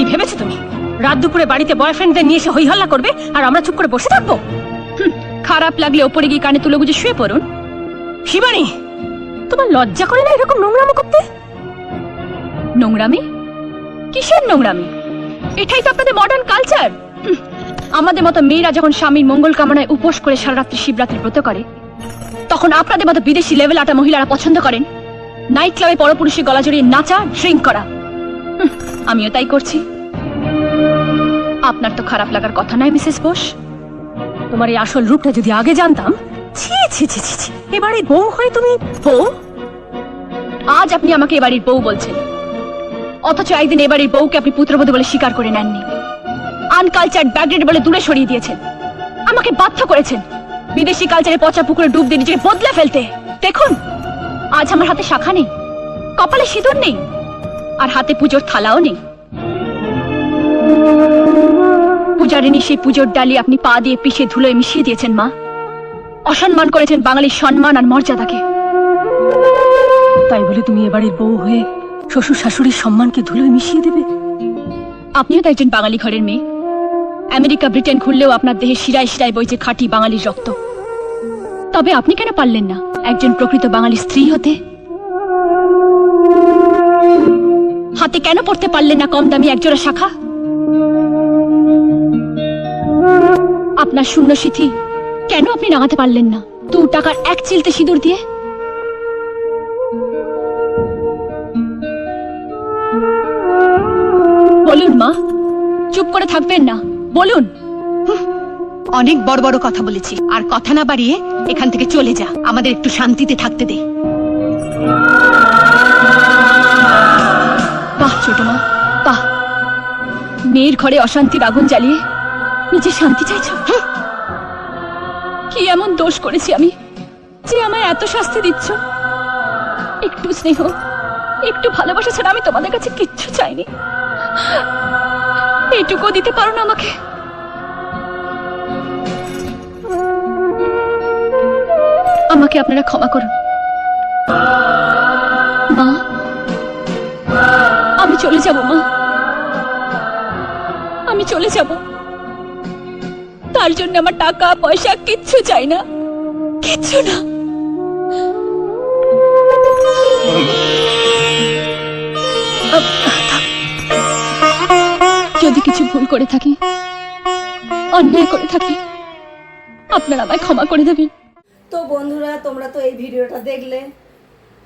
কি ভেবেছো তুমি? রাত দুপুরে বাড়িতে বয়ফ্রেন্ডদের নিয়ে এসে হইহল্লা করবে আর আমরা চুপ করে বসে থাকব? খারাপ লাগলে ওপরে গিয়ে কানে তুলে বুঝে শুয়ে পড়ুন। শিবানী, তোমার লজ্জা করে না এরকম নোংরামো করতে? নোংরামি? কিসের নোংরামি? এটাই তো আপনাদের মডার্ন কালচার আমাদের মতো মেয়েরা যখন স্বামীর মঙ্গল কামনায় উপোস করে সারা রাত্রি শিবরাত্রি ব্রত করে, তখন আপনাদের মতো বিদেশি লেভেল আটা মহিলারা পছন্দ করেন। নাইট ক্লাবে পরপুরুষের গলা জড়িয়ে নাচা ড্রিঙ্ক করা। আমিও তাই করছি। আপনার তো খারাপ লাগার কথা নয় মিসেস বোস। তোমার এই আসল রূপটা যদি আগে জানতাম, ছি ছি ছি ছি এবারে বউ হয়ে তুমি বউ? আজ আপনি আমাকে এ বাড়ির বউ বলছেন। অথচ একদিন এ বাড়ির বউকে আপনি পুত্রবধূ বলে স্বীকার করে নেননি। আনকালচার ব্যাকগ্রেড বলে দূরে সরিয়ে দিয়েছেন। আমাকে বাধ্য করেছেন বিদেশি কালচারে পচা পুকুরে ডুব দিয়ে নিজেকে বদলে ফেলতে। দেখুন, আজ আমার হাতে শাখা নেই, কপালে সিঁদুর নেই। আর হাতে পুজোর থালাও নেই। পূজারিনী সেই পুজোর ডালি আপনি পা দিয়ে পিষে ধুলোয় মিশিয়ে দিয়েছেন মা। অসম্মান করেছেন বাঙালির সম্মান আর মর্যাদাকে। তাই বলে তুমি এবারের বউ হয়ে শ্বশুর শাশুড়ির সম্মানকে ধুলোয় মিশিয়ে দেবে? আপনিও তো একজন বাঙালি ঘরের মেয়ে। আমেরিকা ব্রিটেন ঘুরলেও আপনার দেহে শিরায় শিরায় বইছে খাঁটি বাঙালির রক্ত। তবে আপনি কেন পারলেন না? একজন প্রকৃত বাঙালি স্ত্রী হতে। হাতে কেন পড়তে পারলেন না কম দামি একজোড়া শাখা? আপনার শূন্য সিথি, কেন আপনি নামাতে পারলেন না? দু টাকার এক চিলতে সিঁদুর দিয়ে? বলুন মা, চুপ করে থাকবেন না, বলুন। অনেক বড় বড় কথা বলেছি, আর কথা না বাড়িয়ে এখান থেকে চলে যা, আমাদের একটু শান্তিতে থাকতে দে। ছোট মা। মেয়ের ঘরে অশান্তির আগুন জ্বালিয়ে নিজে শান্তি চাইছ? কি এমন দোষ করেছি আমি যে আমায় এত শাস্তি দিচ্ছ? একটু স্নেহ, একটু ভালোবাসা ছাড়া আমি তোমাদের কাছে কিচ্ছু চাইনি। এটুকু দিতে পারো না আমাকে? আমাকে আপনারা ক্ষমা করুন। চলে যাব, মা। আমি চলে যাব। তার জন্য আমার টাকা, পয়সা কিচ্ছু চাই না। কিচ্ছু না। যদি কিছু ভুল করে থাকি, অন্যায় করে থাকি, আপনারা আমায় ক্ষমা করে দেবেন। তো বন্ধুরা, তোমরা তো এই ভিডিওটা দেখলে।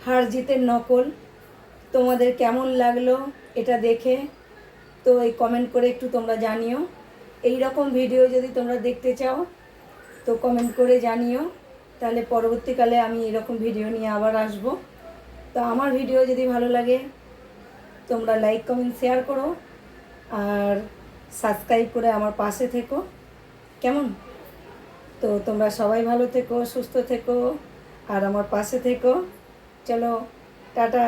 হার জিতের নকল। তোমাদের কেমন লাগল এটা দেখে, তো এই কমেন্ট করে একটু তোমরা জানিও। এই রকম ভিডিও যদি তোমরা দেখতে চাও, তো কমেন্ট করে জানিও। তাহলে পরবর্তীকালে আমি এরকম ভিডিও নিয়ে আবার আসব। তো আমার ভিডিও যদি ভালো লাগে, তোমরা লাইক কমেন্ট শেয়ার করো। আর সাবস্ক্রাইব করে আমার পাশে থেকো। কেমন? তো তোমরা সবাই ভালো থেকো, সুস্থ থেকো, আর আমার পাশে থেকো। চলো, টাটা।